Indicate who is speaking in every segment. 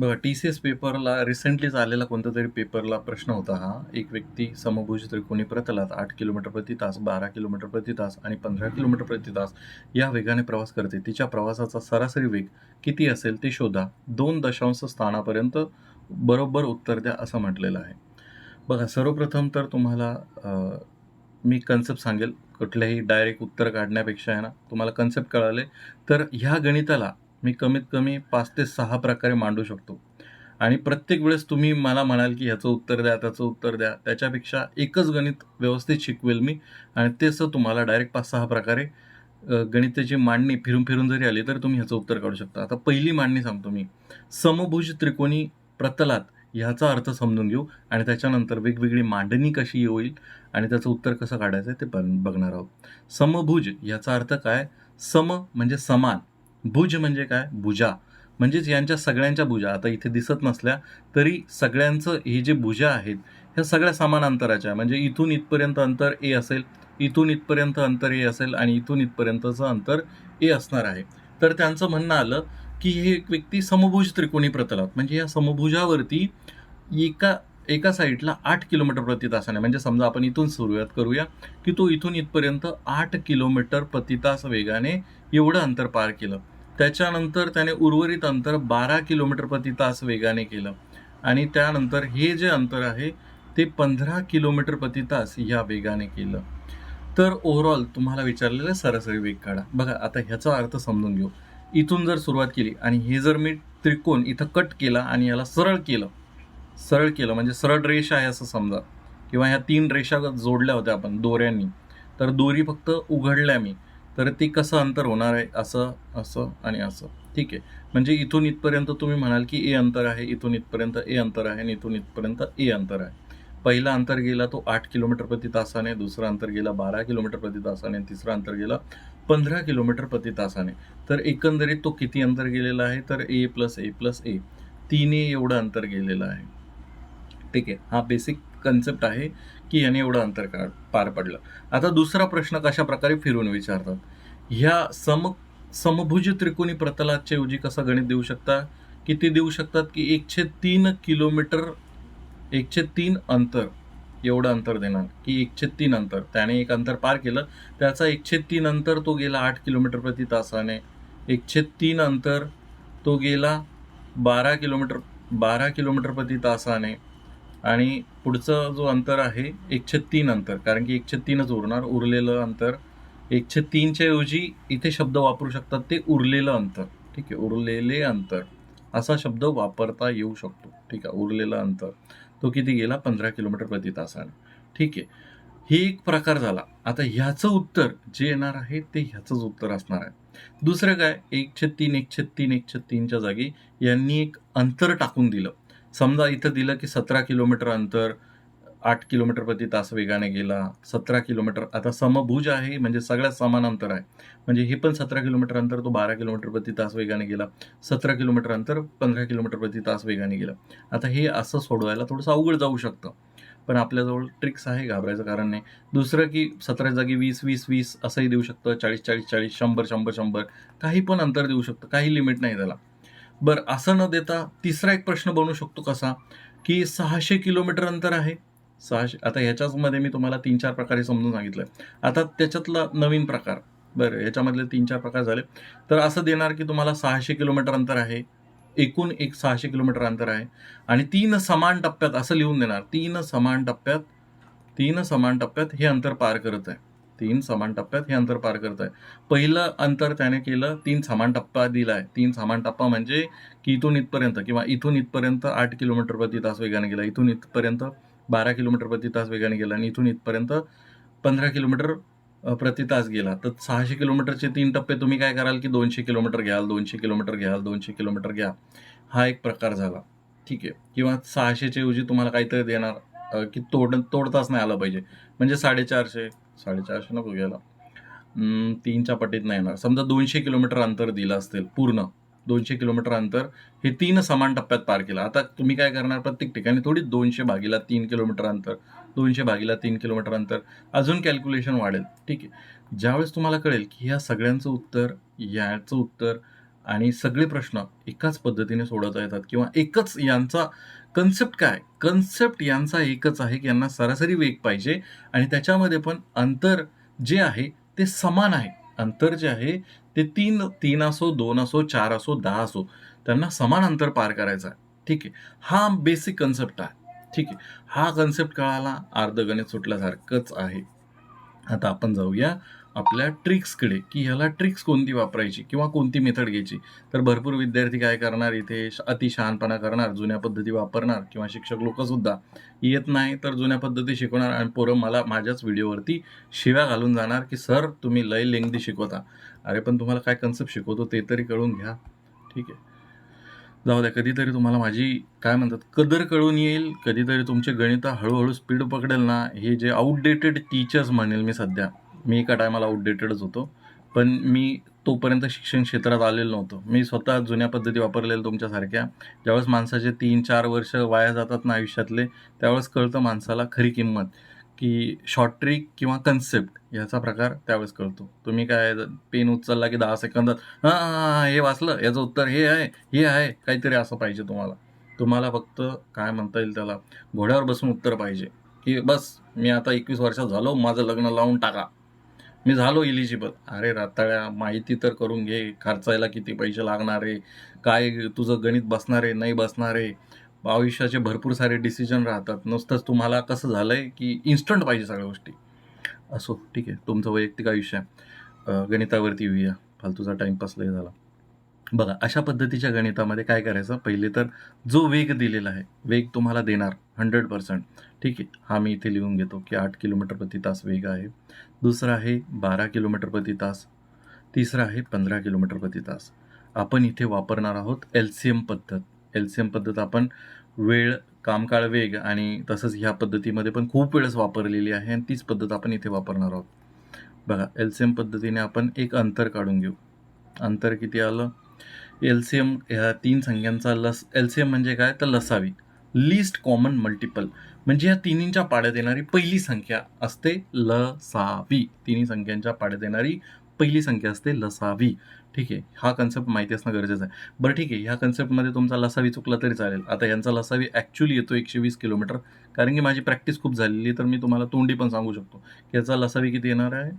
Speaker 1: बघा T C S पेपरला रिसेंटलीच आलेला कोणता तरी पेपरला प्रश्न होता हा. एक व्यक्ती समभुज त्रिकोणी प्रतलात आठ किलोमीटर प्रति तास बारा किलोमीटर प्रति तास आणि पंधरा किलोमीटर प्रति तास या वेगाने प्रवास करते. तिच्या प्रवासाचा सरासरी वेग किती असेल ते शोधा. दोन दशांश स्थानापर्यंत बरोबर उत्तर द्या असं म्हटलेलं आहे. बघा सर्वप्रथम तर तुम्हाला मी कन्सेप्ट सांगेल. कुठल्याही डायरेक्ट उत्तर काढण्यापेक्षा आहे ना तुम्हाला कन्सेप्ट कळाले. तर ह्या गणिताला मी कमीत कमी पाच ते सहा प्रकारे मांडू शकतो. आणि प्रत्येक वेळेस तुम्ही मला म्हणाल की ह्याचं उत्तर द्या त्याचं उत्तर द्या त्याच्यापेक्षा एकच गणित व्यवस्थित शिकवेल मी आणि तेच तुम्हाला डायरेक्ट पाच सहा प्रकारे गणिताची मांडणी फिरून फिरून जरी आली तर तुम्ही ह्याचं उत्तर काढू शकता. आता पहिली मांडणी सांगतो मी. समभुज त्रिकोणी प्रतलात ह्याचा अर्थ समजून घेऊ आणि त्याच्यानंतर वेगवेगळी मांडणी कशी होईल आणि त्याचं उत्तर कसं काढायचं ते बघणार आहोत. समभुज ह्याचा अर्थ काय? सम म्हणजे समान. भुज म्हणजे काय? भुजा. म्हणजेच यांच्या सगळ्यांच्या भुजा. आता इथे दिसत नसल्या तरी सगळ्यांचं हे जे भुजा आहेत ह्या सगळ्या समान अंतराच्या. आहे. म्हणजे इथून इथपर्यंत अंतर ए असेल इथून इथपर्यंत अंतर ए असेल आणि इथून इथपर्यंतचं अंतर ए असणार आहे. तर त्यांचं म्हणणं आलं की हे एक व्यक्ती समभुज त्रिकोणी प्रतलात म्हणजे या समभुजावरती एका एका साईडला आठ किलोमीटर प्रति तासाने म्हणजे समजा आपण इथून सुरुवात करूया की तो इथून इथपर्यंत आठ किलोमीटर प्रति तास वेगाने एवढं अंतर पार केलं. त्याच्यानंतर त्याने उर्वरित अंतर बारा किलोमीटर प्रति तास वेगाने केलं. आणि त्यानंतर हे जे अंतर आहे ते पंधरा किलोमीटर प्रति तास या वेगाने केलं. तर ओव्हरऑल तुम्हाला विचारलेलं सरासरी वेग काढा. बघा आता ह्याचा अर्थ समजून घेऊ. इथून जर सुरुवात केली आणि हे जर मी त्रिकोण इथं कट केला आणि याला सरळ केलं सरळ केलं म्हणजे सरळ रेषा आहे असं समजा किंवा ह्या तीन रेषा जोडल्या होत्या आपण दोऱ्यांनी तर दोरी फक्त उघडल्या मी. तर ती कसं अंतर होणार आहे? असं असं आणि असं. ठीक आहे. म्हणजे इथून इथपर्यंत तुम्ही म्हणाल की ए अंतर आहे इथून इथपर्यंत ए अंतर आहे आणि इथून इथपर्यंत ए अंतर आहे. पहिला अंतर गेला तो आठ किलोमीटर प्रति तासाने दुसरा अंतर गेला बारा किलोमीटर प्रति तासाने तिसरा अंतर गेला पंधरा किलोमीटर प्रति तासाने. तर एकंदरीत तो किती अंतर गेलेला आहे? तर ए प्लस ए प्लस ए. तीन एवढं अंतर गेलेलं आहे. ठीक आहे. हा बेसिक कन्सेप्ट आहे की याने एवढं अंतर का पार पडलं. आता दुसरा प्रश्न कशा प्रकारे फिरून विचारतात? ह्या सम समभुज त्रिकोणी प्रतलाच्या ऐवजी कसं गणित देऊ शकता? किती देऊ शकतात की एकशे तीन किलोमीटर एकशे तीन अंतर एवढं अंतर देणार की एकशे तीन अंतर. त्याने एक अंतर पार केलं. त्याचा एकशे तीन अंतर तो गेला आठ किलोमीटर प्रति तासाने. एकशे तीन अंतर तो गेला बारा किलोमीटर बारा किलोमीटर प्रति तासाने. आणि पुढचं जो अंतर आहे एकशे तीन अंतर. कारण की एकशे तीनच उरणार. उरलेलं अंतर एकशे तीनच्या ऐवजी इथे शब्द वापरू शकतात ते उरलेलं अंतर. ठीक आहे? उरलेले अंतर. असा शब्द वापरता येऊ शकतो. ठीक आहे? उरलेलं अंतर. तो किती गेला? पंधरा किलोमीटर प्रति तासाने. ठीक आहे? हे एक प्रकार झाला. आता ह्याचं उत्तर जे येणार आहे ते ह्याचंच उत्तर असणार आहे. दुसरं काय? एकशे तीन एकशे तीन एकशे तीनच्या जागी यांनी एक अंतर टाकून दिलं. समजा इथं दिलं की सतरा किलोमीटर अंतर आठ किलोमीटर प्रति तास वेगाने गेला सतरा किलोमीटर आता समभुज आहे म्हणजे सगळ्यात समान अंतर आहे. म्हणजे हे पण सतरा किलोमीटर अंतर तो बारा किलोमीटर प्रति तास वेगाने गेला. सतरा किलोमीटर अंतर पंधरा किलोमीटर प्रति तास वेगाने गेलं. आता हे असं सोडवायला थोडंसं अवघड जाऊ शकतं. पण आपल्याजवळ ट्रिक्स आहे घाबरायचं कारण नाही. दुसरं की सतरा जागी वीस वीस वीस असंही देऊ शकतं. चाळीस चाळीस चाळीस शंभर शंभर शंभर. काही पण अंतर देऊ शकतं. काही लिमिट नाही त्याला. बरं असं न देता तिसरा एक प्रश्न बनवू शकतो कसा? की सहाशे किलोमीटर अंतर आहे. सहाशे आता ह्याच्याचमध्ये मी तुम्हाला तीन चार प्रकारे समजून सांगितलं आता त्याच्यातला नवीन प्रकार बरं ह्याच्यामधले तीन चार प्रकार झाले. तर असं देणार की तुम्हाला सहाशे किलोमीटर अंतर आहे एकूण एक सहाशे किलोमीटर अंतर आहे. आणि तीन समान टप्प्यात असं लिहून देणार तीन समान टप्प्यात तीन समान टप्प्यात हे अंतर पार करत आहे. तीन समान टप्प्यात हे अंतर पार करत आहे पहिलं अंतर त्याने केलं तीन समान टप्पा दिला आहे तीन समान टप्पा म्हणजे की इथून इथपर्यंत किंवा इथून इथपर्यंत आठ किलोमीटर प्रति तास वेगाने गेला. इथून इथपर्यंत बारा किलोमीटर प्रति तास वेगाने गेला आणि इथून इथपर्यंत पंधरा किलोमीटर प्रति तास गेला. तर सहाशे किलोमीटरचे तीन टप्पे तुम्ही काय कराल की दोनशे किलोमीटर घ्याल दोनशे किलोमीटर घ्याल दोनशे किलोमीटर घ्या. हा एक प्रकार झाला. ठीक आहे. किंवा सहाशेच्या ऐवजी तुम्हाला काहीतरी देणार की तोड तोडताच नाही आलं पाहिजे. म्हणजे साडेचारशे साडेचारशे नको घ्यायला. तीनच्या पटीत नाही येणार. समजा दोनशे किलोमीटर अंतर दिलं असेल पूर्ण दोनशे किलोमीटर अंतर हे तीन समान टप्प्यात पार केलं. आता तुम्ही काय करणार प्रत्येक ठिकाणी थोडी दोनशे भागीला तीन किलोमीटर अंतर दोनशे भागीला तीन किलोमीटर अंतर अजून कॅल्क्युलेशन वाढेल. ठीक आहे. ज्यावेळेस तुम्हाला कळेल की ह्या सगळ्यांचं उत्तर याचं उत्तर आणि सगळे प्रश्न एकाच पद्धतीने सोडवता येतात किंवा एकच यांचा कन्सेप्ट काय? कन्सेप्ट यांचा एकच आहे की यांना सरासरी वेग पाहिजे आणि त्याच्यामध्ये पण अंतर जे आहे ते समान आहे. अंतर जे आहे ते तीन तीन असो दोन असो चार असो दहा असो त्यांना समान अंतर पार करायचं आहे. ठीक आहे? हा बेसिक कन्सेप्ट आहे. ठीक आहे? हा कन्सेप्ट कळाला अर्ध गणित सुटल्यासारखंच आहे. आता आपण जाऊया. आपल्या ट्रिक्सकडे की ह्याला ट्रिक्स कोणती वापरायची किंवा कोणती मेथड घ्यायची? तर भरपूर विद्यार्थी काय करणार? इथे श- अतिशहानपणा करणार जुन्या पद्धती वापरणार किंवा शिक्षक लोकसुद्धा येत नाही तर जुन्या पद्धती शिकवणार आणि पोरं मला माझ्याच व्हिडिओवरती शिव्या घालून जाणार की सर तुम्ही लय लेंगदी शिकवता. अरे पण तुम्हाला काय कन्सेप्ट शिकवतो ते तरी कळून घ्या. ठीक आहे. जाऊ द्या कधीतरी तुम्हाला माझी काय म्हणतात कदर कळून येईल. कधीतरी तुमचे गणित हळूहळू स्पीड पकडेल ना. हे जे आउटडेटेड टीचर्स म्हणेल मी सध्या. मी एका टायमाला आउटडेटेडच होतो. पण मी तोपर्यंत शिक्षण क्षेत्रात आलेलो नव्हतो. मी स्वतः जुन्या पद्धती वापरलेल्या तुमच्यासारख्या ज्यावेळेस माणसाचे तीन चार वर्ष वाया जातात ना आयुष्यातले त्यावेळेस कळतं माणसाला खरी किंमत. की शॉर्ट ट्रिक किंवा कन्सेप्ट याचा प्रकार त्यावेळेस कळतो. तुम्ही काय पेन उचलला की दहा सेकंदात हां हां हां, हे वाचलं याचं उत्तर हे आहे हे आहे. काहीतरी असं पाहिजे तुम्हाला. तुम्हाला फक्त काय म्हणता येईल त्याला? घोड्यावर बसून उत्तर पाहिजे. की बस मी आता एकवीस वर्षात झालो माझं लग्न लावून टाका. मी झालो इलिजिबल अरे राताळ्या माहिती तर करून घे. खर्चायला किती पैसे लागणार आहे? काय तुझं गणित बसणार आहे? नाही बसणार आहे? आयुष्याचे भरपूर सारे डिसिजन राहतात. नुसतंच तुम्हाला कसं झालं आहे की इन्स्टंट पाहिजे सगळ्या गोष्टी. असो ठीक आहे. तुमचं वैयक्तिक आयुष्य आहे. गणितावरती येऊया. फालतूचा टाईमपास लय झाला. बघा अशा पद्धतीच्या गणितामध्ये काय करायचं? पहिले तर जो वेग दिलेला आहे वेग तुम्हाला देणार हंड्रेड पर्सेंट ठीक आहे? हा मी इथे लिहून घेतो की आठ किलोमीटर प्रति तास वेग आहे. दुसरा आहे बारा किलोमीटर प्रति तास. तिसरा आहे पंधरा किलोमीटर प्रति तास. आपण इथे वापरणार आहोत एल सी एम पद्धत. एल सी एम पद्धत आपण वेळ कामकाळ वेग आणि तसंच ह्या पद्धतीमध्ये पण खूप वेळेस वापरलेली आहे आणि तीच पद्धत आपण इथे वापरणार आहोत. बघा एल सी एम पद्धतीने आपण एक अंतर काढून घेऊ. अंतर किती आलं? एल सी एम ह्या तीन संख्यांचा लस एल सी एम म्हणजे काय? तर लसावी. लिस्ट कॉमन मल्टिपल म्हणजे या तिन्हींच्या पाड्यात येणारी पहिली संख्या असते लसावी. तिन्ही संख्यांच्या पाड्यात येणारी पहिली संख्या असते लसावी. ठीक आहे? हा कन्सेप्ट माहिती असणं गरजेचं आहे. बरं ठीक आहे. ह्या कन्सेप्टमध्ये तुमचा लसावी चुकला तरी चालेल. आता यांचा लसावी ॲक्च्युली येतो एकशे वीस किलोमीटर. कारण की माझी प्रॅक्टिस खूप झालेली तर मी तुम्हाला तोंडी पण सांगू शकतो. की याचा लसावी किती येणार आहे?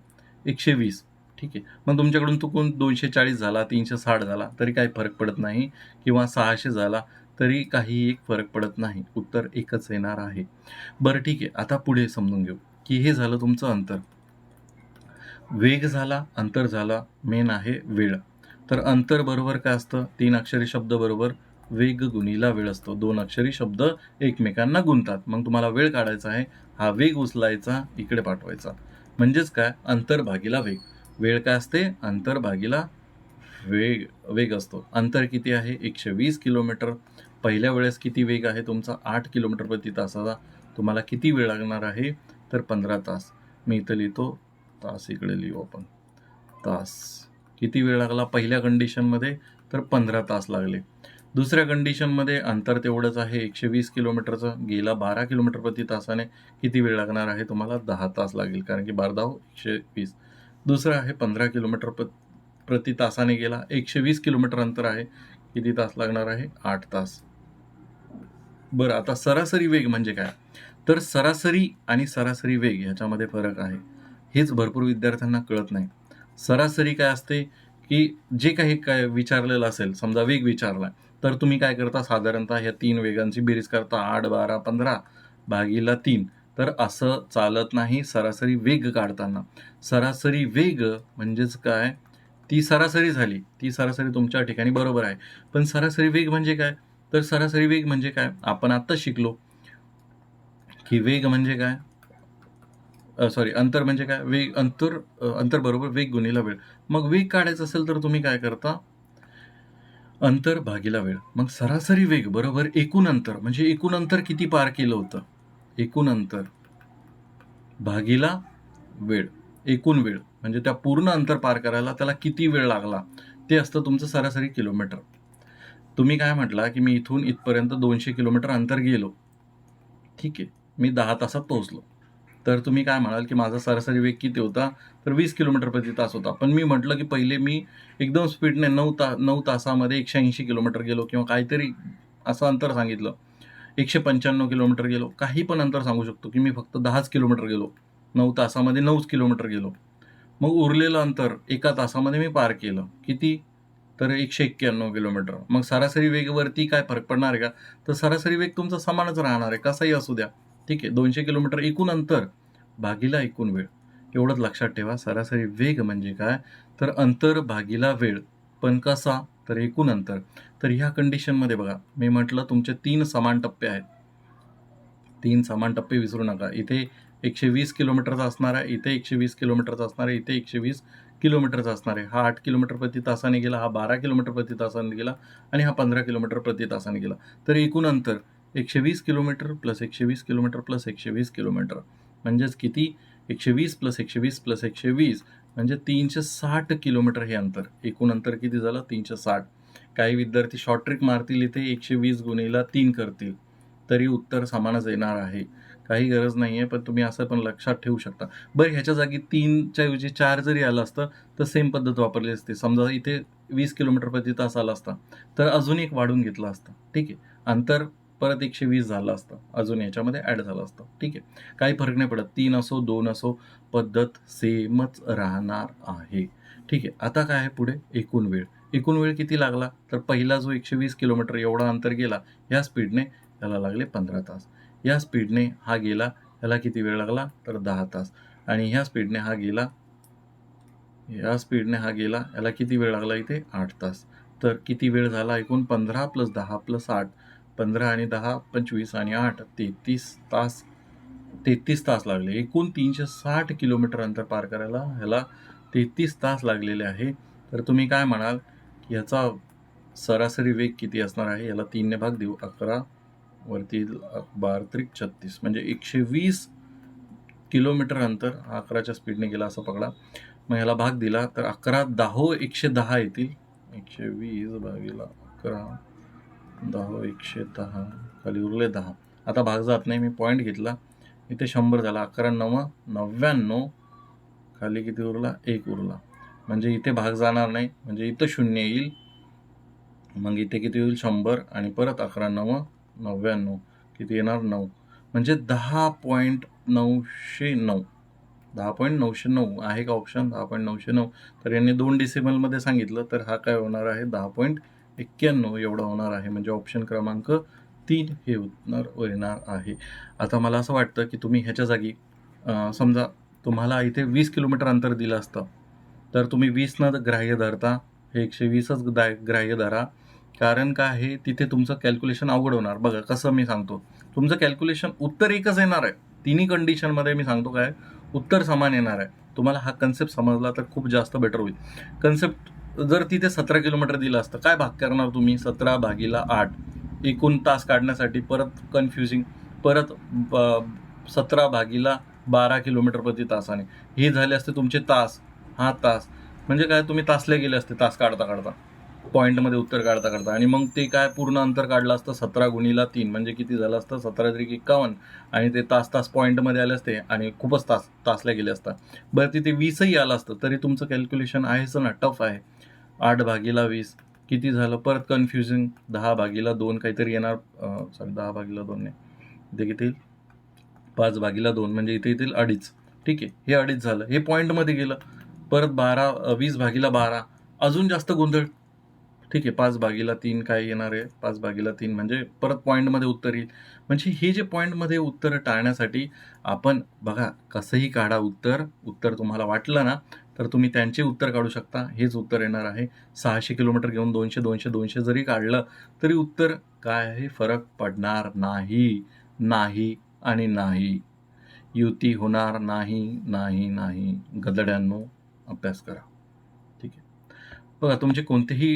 Speaker 1: एकशे वीस. ठीक आहे. मग तुमच्याकडून चुकून दोनशे चाळीस झाला तीनशे साठ झाला तरी काही फरक पडत नाही किंवा सहाशे झाला तरी काही एक फरक पडत नाही. उत्तर एकच येणार आहे. बरं ठीक आहे. आता पुढे समजून घेऊ की हे झालं तुमचं अंतर. वेग झाला अंतर झाला मेन आहे वेळ. तर अंतर बरोबर काय असतं? तीन अक्षरी शब्द बरोबर वेग गुणीला वेळ असतो. दोन अक्षरी शब्द एकमेकांना गुंतात मग तुम्हाला वेळ काढायचा आहे. हा वेग उचलायचा इकडे पाठवायचा. म्हणजेच काय? अंतर भागीला वेग. वेळ काय असते? अंतर भागीला वेग वेग असतो. अंतर किती आहे? एकशे वीस किलोमीटर. पहिल्या वेळेस किती वेग आहे? तुमचा आठ किलोमीटर प्रति तासाचा. तुम्हाला किती वेळ लागणार आहे? तर पंधरा तास. मी इथं लिहितो. तास इकडे लिहू आपण. तास. किती वेळ लागला पहिल्या कंडिशनमध्ये तर पंधरा तास लागले. दुसऱ्या कंडिशनमध्ये अंतर तेवढंच आहे. एकशे वीस किलोमीटरचं. गेला बारा किलोमीटर प्रति तासाने किती वेळ लागणार आहे? तुम्हाला दहा तास लागेल. कारण की बारा दहा एकशे वीस दुसरं आहे पंधरा किलोमीटर प्र प्रति तासाने गेला. एकशे वीस किलोमीटर अंतर आहे. किती तास लागणार आहे? आठ तास. बरं आता सरासरी वेग म्हणजे काय? तर सरासरी आणि सरासरी वेग ह्याच्यामध्ये फरक आहे. हेच भरपूर विद्यार्थ्यांना कळत नाही. सरासरी काय असते? की जे काही काय विचारलेलं असेल समजा वेग विचारला तर तुम्ही काय करता? साधारणतः ह्या तीन वेगांची बेरीज करता. आठ बारा पंधरा भागीला तीन. तर असं चालत नाही सरासरी वेग काढताना. सरासरी वेग म्हणजेच काय? ती सरासरी झाली. ती सरासरी तुमच्या ठिकाणी बरोबर आहे. पण सरासरी वेग म्हणजे काय? तर सरासरी वेग म्हणजे काय? आपण आत्ता शिकलो. की वेग म्हणजे काय? सॉरी अंतर म्हणजे काय? वेग अंतर अंतर बरोबर वेग गुणीला वेळ. मग वेग काढायचा असेल तर तुम्ही काय करता? अंतर भागीला वेळ. मग सरासरी वेग बरोबर एकूण अंतर. म्हणजे एकूण अंतर किती पार केलं होतं? एकूण अंतर भागीला वेळ एकूण वेळ म्हणजे त्या पूर्ण अंतर पार करायला त्याला किती वेळ लागला ते असतं तुमचं सरासरी किलोमीटर. तुम्ही काय म्हटला की मी इथून इथपर्यंत दोनशे किलोमीटर अंतर गेलो. ठीक आहे मी दहा तासात पोहोचलो. तर तुम्ही काय म्हणाल की माझा सरासरी वेग किती होता? तर वीस किलोमीटर प्रति तास होता. पण मी म्हटलं की पहिले मी एकदम स्पीडने नऊ ता नऊ तासामध्ये एकशे ऐंशी किलोमीटर गेलो किंवा काहीतरी असं अंतर सांगितलं. एकशे पंच्याण्णव किलोमीटर गेलो. काही पण अंतर सांगू शकतो की मी फक्त दहाच किलोमीटर गेलो. नऊ तासामध्ये नऊच किलोमीटर गेलो. मग उरलेलं अंतर एका तासामध्ये मी पार केलं. किती? तर एकशे एक्क्याण्णव किलोमीटर. मग सरासरी वेगवरती काय फरक पडणार आहे का? तर सरासरी वेग तुमचा समानच राहणार आहे. कसाही असू द्या. ठीक आहे. दोनशे किलोमीटर एकूण अंतर भागीला एकूण वेळ. एवढंच लक्षात ठेवा. सरासरी वेग म्हणजे काय? तर अंतर भागीला वेळ. पण कसा? तर एकूण अंतर तर ह्या कंडिशनमध्ये बघा मी म्हटलं तुमचे तीन समान टप्पे आहेत. तीन समान टप्पे विसरू नका. इथे एकशे वीस किलोमीटरचा असणार आहे इथे एकशे वीस किलोमीटरचा असणार आहे इथे एकशे वीस किलोमीटरचा असणार आहे. हा आठ किलोमीटर प्रति तासाने गेला हा बारा किलोमीटर प्रति तासाने गेला आणि हा पंधरा किलोमीटर प्रति तासाने गेला. तर एकूण अंतर एकशे वीस किलोमीटर प्लस एकशे वीस किलोमीटर प्लस एकशे वीस किलोमीटर. म्हणजेच किती? एकशे वीस प्लस एकशे वीस प्लस एकशे वीस. म्हणजे तीनशे साठ किलोमीटर हे अंतर. एकूण अंतर किती झालं? तीनशे साठ. काही विद्यार्थी शॉर्ट ट्रिक मारतील इथे एकशे वीस गुणीला तीन करतील. तरी उत्तर समानच येणार आहे. काही गरज नाही आहे पण तुम्ही असं पण लक्षात ठेवू शकता. बरं ह्याच्या जागी तीनच्या ऐवजी चार जरी आलं असतं तर सेम पद्धत वापरली असते. समजा इथे वीस किलोमीटर प्रति तास आला असता तर अजून एक वाढून घेतला असता. ठीक आहे. अंतर परत एकशे वीस झालं असतं. अजून याच्यामध्ये ॲड झालं असतं. ठीक आहे. काही फरक नाही पडत. तीन असो दोन असो पद्धत सेमच राहणार आहे. ठीक आहे. आता काय आहे पुढे? एकूण वेळ. एकूण वेळ किती लागला? तर पहिला जो एकशे वीस किलोमीटर एवढा अंतर गेला या स्पीडने त्याला लागले पंधरा तास. या स्पीडने हा गेला ह्याला किती वेळ लागला? तर दहा तास. आणि ह्या स्पीडने हा गेला या स्पीडने हा गेला याला किती वेळ लागला इथे? आठ तास. तर किती वेळ झाला एकूण? पंधरा प्लस दहा प्लस आठ. पंधरा आणि दहा पंचवीस आणि आठ तेहतीस तास तेहतीस तास लागले. एकूण तीनशे साठ किलोमीटर अंतर पार करायला ह्याला तेहतीस तास लागलेले आहे. तर तुम्ही काय म्हणाल? ह्याचा सरासरी वेग किती असणार आहे? याला तीनने भाग देऊ. अकरा वरती बार त्रिक छत्तीस. म्हणजे एकशे वीस किलोमीटर अंतर अकराच्या स्पीडने गेला असं पकडा. मग ह्याला भाग दिला. तर अकरा दहो एकशे दहा येतील. एकशे वीस भागीला अकरा. दहा एकशे दहा खाली उरले दहा. आता भाग जात नाही मी पॉईंट घेतला. इथे शंभर झाला अकरा नव नव्याण्णव. खाली किती उरला? एक उरला. म्हणजे इथे भाग जाणार नाही म्हणजे इथं शून्य येईल. मग इथे किती होईल? शंभर. आणि परत अकरा नव नव्याण्णव. किती येणार? नऊ. म्हणजे दहा पॉईंट नऊशे नऊ. दहा पॉईंट नऊशे नऊ. आहे का ऑप्शन दहा पॉईंट नऊशे नऊ. तर यांनी दोन डिसिमलमध्ये सांगितलं तर हा काय होणार आहे? दहा पॉईंट एक्क्याण्णव एवढा होणार आहे म्हणजे ऑप्शन क्रमांक तीन हे उत्तर येणार आहे. आता मला असं वाटतं की तुम्ही ह्याच्या जागी समजा तुम्हाला इथे वीस किलोमीटर अंतर दिलं असतं तर तुम्ही वीस न ग्राह्य धरता हे एकशे वीसच दा ग्राह्य धरा. कारण काय आहे तिथे तुमचं कॅल्क्युलेशन अवघड होणार. बघा कसं मी सांगतो. तुमचं कॅल्क्युलेशन उत्तर एकच येणार आहे. तिन्ही कंडिशनमध्ये मी सांगतो काय उत्तर समान येणार आहे. तुम्हाला हा कन्सेप्ट समजला तर खूप जास्त बेटर होईल. कन्सेप्ट जर तिथे सतरा किलोमीटर दिलं असतं काय भाग करणार तुम्ही? सतरा भागीला आठ. एकूण तास काढण्यासाठी परत कन्फ्युजिंग परत सतरा भागीला बारा किलोमीटर प्रति तासाने. हे झाले असते तुमचे तास. हा तास. म्हणजे काय? तुम्ही तासले गेले असते तास काढता काढता. पॉईंटमध्ये उत्तर काढता काढता. आणि मग ते काय? पूर्ण अंतर काढलं असतं सतरा गुणीला तीन. म्हणजे किती झालं असतं? सतरा तरी एक्कावन्न. आणि ते तास तास पॉईंटमध्ये आले असते आणि खूपच तास तासल्या गेले असतात. बरं तिथे वीसही आलं असतं. तरी तुमचं कॅल्क्युलेशन आहेच ना? टफ आहे. आठ भागीला वीस. किती झालं? परत कन्फ्युजिंग दहा भागीला दोन काहीतरी येणार. सॉरी दहा भागीला दोन नाही. इथे किती येईल? पाच भागीला दोन म्हणजे इथे येतील अडीच. ठीक आहे. हे अडीच झालं. हे पॉईंटमध्ये गेलं. परत बारा वीस भागीला बारा. अजून जास्त गोंधळ. ठीक आहे. पाच भागीला तीन काय येणार आहे? पाच भागीला तीन म्हणजे परत पॉईंटमध्ये उत्तर येईल. म्हणजे हे जे पॉईंटमध्ये उत्तर टाळण्यासाठी आपण बघा कसंही काढा उत्तर. उत्तर तुम्हाला वाटलं ना तर तुम्ही त्यांचे उत्तर काढू शकता. हेच उत्तर येणार आहे. सहाशे किलोमीटर घेऊन दोनशे दोनशे दोनशे जरी काढलं तरी उत्तर काय आहे? फरक पडणार नाही. नाही आणि नाही. युती होणार नाही नाही नाही. गदड्यांनो अभ्यास करा. ठीक आहे. बघा तुमचे कोणतेही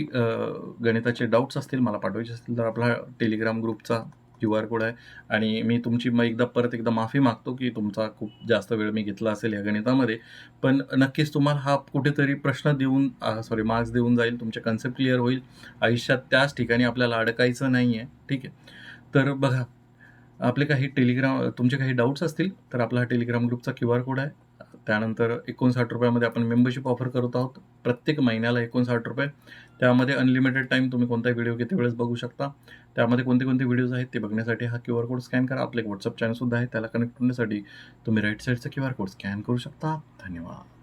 Speaker 1: गणिताचे डाऊट्स असतील मला पाठवायचे असतील तर आपला टेलिग्राम ग्रुपचा क्यू आर कोड आहे. आणि मी तुमची मग एकदा परत एकदा माफी मागतो की तुमचा खूप जास्त वेळ मी घेतला असेल या गणितामध्ये. पण नक्कीच तुम्हाला हा कुठेतरी प्रश्न देऊन सॉरी मार्क्स देऊन जाईल तुमचे कन्सेप्ट क्लिअर होईल. आयुष्यात त्याच ठिकाणी आपल्याला अडकायचं नाही आहे ठीक आहे? तर बघा आपले काही टेलिग्राम तुमचे काही डाऊट्स असतील तर आपला हा टेलिग्राम ग्रुपचा क्यू आर कोड आहे. त्यानंतर एकोणसाठ रुपयामध्ये आपण मेंबरशिप ऑफर करत आहोत. प्रत्येक महिन्याला एकोणसाठ रुपये. त्यामध्ये अनलिमिटेड टाईम तुम्ही कोणताही व्हिडिओ किती वेळेस बघू शकता. त्यामध्ये कोणते कोणते व्हिडिओज आहेत ते बघण्यासाठी हा क्यू आर कोड स्कॅन करा. आपलं एक व्हॉट्सअप चॅनलसुद्धा आहे. त्याला कनेक्ट होण्यासाठी तुम्ही राईट साईडचा क्यू आर कोड स्कॅन करू शकता. धन्यवाद.